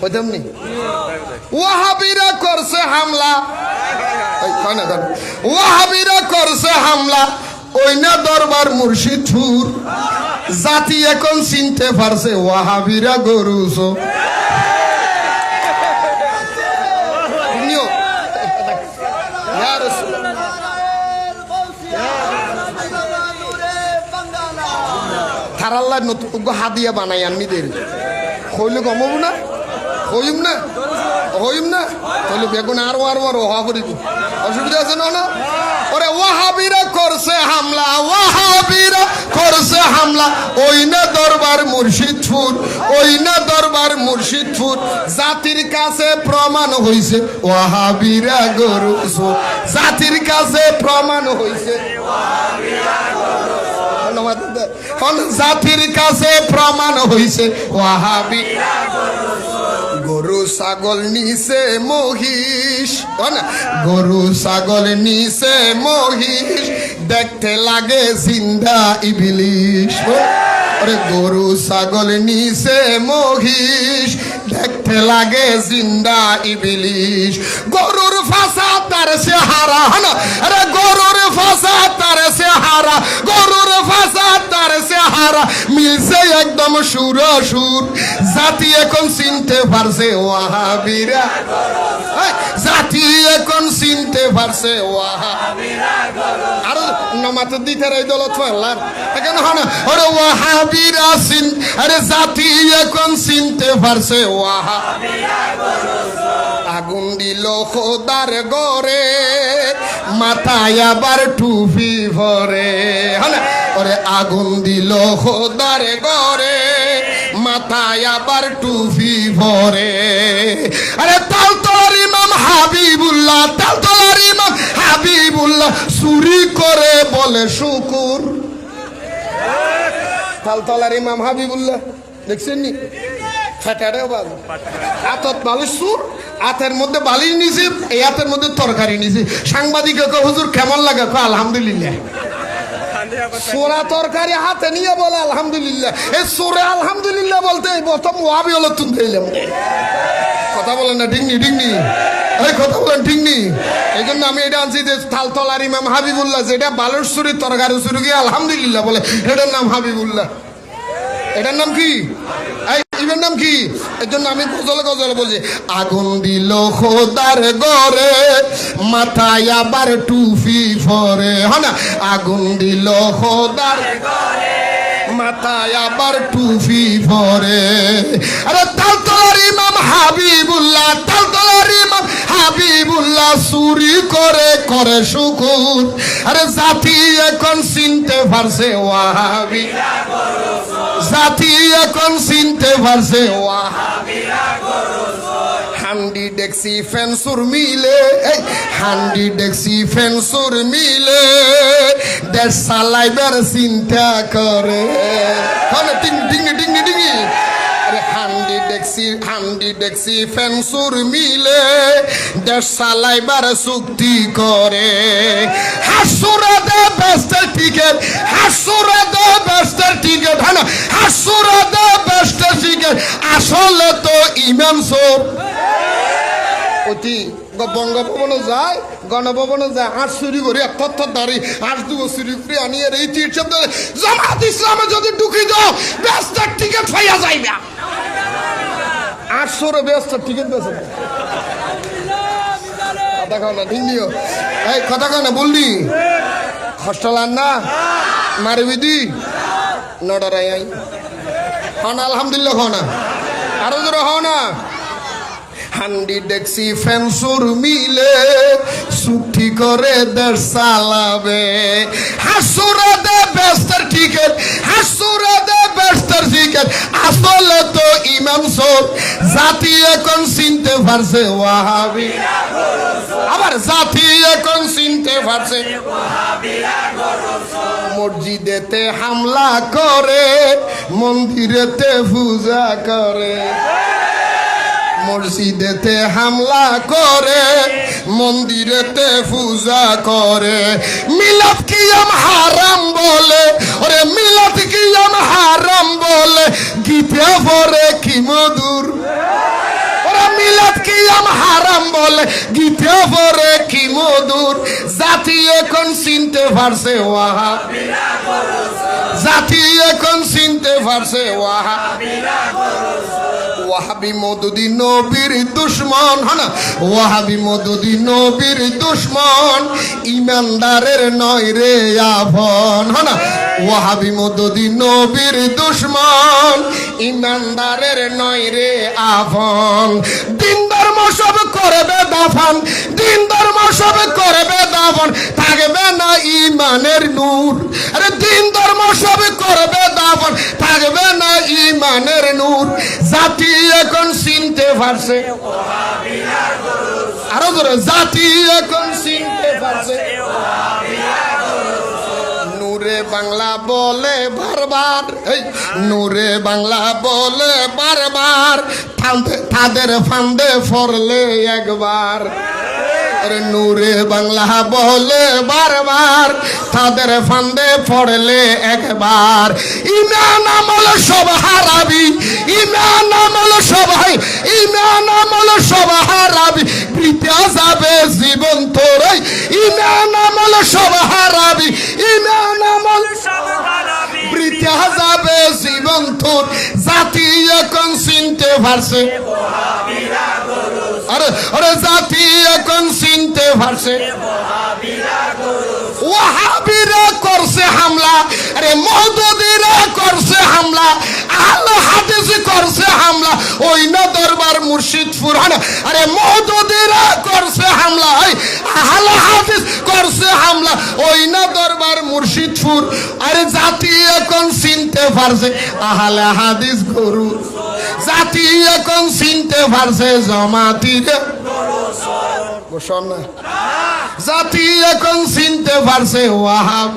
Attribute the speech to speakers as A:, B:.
A: কইতাম ওয়াহাবিরা করছে হামলা। কয় না, ওয়াহাবিরা করছে হামলা। ওই না দরবার মুর্শিদপুর। জাতি এখন চিনতে পারছে ওয়াহাবিরা গরুস নতুন হাদিয়া বানাই আমি দের। হইলে কমাবো না? হইম না? হইম না? তাহলে বেগুন আরও আরও আরও হওয়া করিব অসুবিধা আছে না না? ওরে ওয়াহাবিরা করছে হামলা, ওয়াহাবিরা করছে হামলা। ওই না দরবার মুর্শিদপুর ওই না দরবার মুর্শিদপুর জাতির কাছে প্রমাণ হইছে, ওয়াহাবিরা গরু, জাতির কাছে প্রমাণ হইছে। ধন্যবাদ কোন জাতির কাছে প্রমাণ হইছে। ওয়াহাবি। গরু, ছাগল নিছে মহিষ। গরু, ছাগল নিছে মহিষ। দেখতে লাগে জিন্দা ইবিলিশ। আরে গরু, ছাগল নিছে মহিষ। দেখতে লাগে জিন্দা ইবিলিশ। গরুর ফাঁসা তার সে হারা হনা আরে গরুর ফাঁসা তার সে হারা গরুর ফাঁসা তার মিলছে একদম সুর সুর। জাতি এখন চিনতে পারছে, ওয়াহাবিরা। জাতি এখন চিনতে পারছে, ওয়াহাবিরা। আর, নমাতে দিতে রাই দলত ফাল্লার এখন হন ওরে ওয়াহাবিরা চিন আরে, জাতি এখন চিনতে পারছে ওয়াহা আগুন দিল খোদার গরে মাথায় আবার টুপি ভরে। হলে ওরে আগুন দিল খোদার গরে মাথায় আবার টুপি ভরে। আরে তালতলার ইমাম হাবিবুল্লাহ তালতলার ইমাম হাবিবুল্লাহ, চুরি করে বলে শুকুর। তালতলার ইমাম হাবিবুল্লাহ, দেখছেন নি? ফেটারেও আতত বালিশ সুর আতের মধ্যে বালিশ নিছি, এই হাতের মধ্যে তরকারি নিছি। সাংবাদিক হুজুর কেমন লাগে? আলহামদুলিল্লাহ। সোরা তরকারি হাতে নিয়ে বলে, আলহামদুলিল্লাহ। এই সোরে আলহামদুলিল্লাহ বলতে এই প্রথম ওয়াবি হলো তুমি দিলাম কথা বলেন না, ডিংনি ডিংনি। এই কথা বলেন, ডিংনি। এই জন্য আমি এটা আনছি যে তালতলার ইমাম হাবিবুল্লাহ যেটা বালুর তরকারি সুরি গিয়ে আলহামদুলিল্লাহ বলে, এটার নাম হাবিবুল্লাহ। এটার নাম কি? এই ইভের নাম কি? এর জন্য আমি গজলে গজলে বলছি, আগুন দিল খোদার গরে মাথায় আবার টুপি ফরে হ্যাঁ আগুন দিল খোদার মাথায় আবার টুপি পরে। আরে ইমাম হাবিবুল্লাহ ইমাম হাবিবুল্লাহ চুরি করে করে শুকুর। আরে জাতি এখন চিনতে পারছে, ওয়াহাবি। জাতি এখন চিনতে পারছে হান্ডি ডেক্সি ফেন্সুর মিলে, হান্ডি ডেক্সি ফেন্সুর মিলে দেশ চালাইবার চিন্তা করে। মানে ডিং ডিং ডিং ডেক্সি হান্ডি ডেক্সি ফেন্সুর মিলে দেশ চালাইবার চুক্তি করে। হাসুরা বেস্টের টিকেট হাসুরা বেস্টের টিকেট হ্যাঁ না? বেস্টের টিকেট আসলে তো ইমাম সব অতি বঙ্গভবনে যায়, গণভবনে যায় হাঁস চুরি করে তথ্য দাঁড়ি হাঁস দুবো চুরি করে আনি আর এই তীর জামাত ইসলামে যদি ঢুকি দাও ব্যস্তার টিকিট ফাইয়া যাইবে। আটশোর ব্যস্তার টিকিট বেছে কথা কও না, ঠিক নিও। এই, কথা কও না, বললি? হস্টেল আন না? মারবি দি? নডারাই আই। হন আলহামদুলিল্লাহ হও না। আরও জোরে হও না। হান্ডি, ডেক্সি ফেন্সুর মিলে চুক্তি করে দেশ চালাবে। হাসুরা দে ব্যস্তার টিকেট হাসুরা দে ব্যস্তার টিকেট আসলে তো ইমাম সব জাতি এখন চিনতে পারছে আবার জাতি এখন চিনতে পারছে। মসজিদেতে হামলা করে, মন্দিরেতে পূজা করে। মসজিদেতে হামলা করে, মন্দিরেতে পূজা করে। মিলাদ কিয়াম হারাম বলে, ওরে মিলাদ কিয়াম হারাম বলে। কি ফরে কি মধুর? কি আম কি মধুর? জাতি এখন চিনতে পারছে, ওয়াহা। জাতি এখন চিনতে পারছে, ওয়াহা। ওয়াহাবি মদুদি নবীর দুশ্মন হনা ওয়াহাবি মদুদি নবীর দুশ্মন, ইমানদারের নয় রে আভন হনা ওয়াহাবি মদুদি নবীর দুশ্মন, ইমানদারের নয় রে আভন দিন ধর্ম সব করবে দাফন দিন ধর্ম সব করবে দাফন। ইমানের নূর। আরে দিন ধর্ম সব করবে দাফন, থাকবে না ইমানের নূর। জাতি এখন চিনতে পারছে। আরও ধরে, জাতি এখন চিনতে পারছে। বাংলা বলে বারবার নূরে বাংলা বলে বারবার তাদের ফান্দে ফরলে একবার। আরে নূরে বাংলা বলে বারবার, তাদের ফান্দে পড়লে একবার। ইমান আমল সব হারাবি ইমান আমল সবাই ইমান আমল সব হারাবি বৃতা যাবে জীবন তোরাই। ইমান আমল সব হারাবি ইমান আমল বৃথা যাবে জীবন তোর। জাতি এখন চিনতে পারছে? আরে আরে জাতি এখন চিনতে পারছে। ওয়াহাবিরা করছে হামলা, আরে মহদুদিরা করছে হামলা আল হাদিস করছে হামলা, ওই না দরবার মুর্শিদপুর হ্যাঁ আরে মহদুদিরা করছে হামলা আল হাদিস করছে হামলা, ওই না দরবার মুর্শিদপুর, আরে জাতি এখন চিনতে পারছে, আহলে হাদিস গরু। জাতি এখন চিনতে পারছে জমাতিরে? জাতি এখন চিনতে পারছে ওয়াহাব?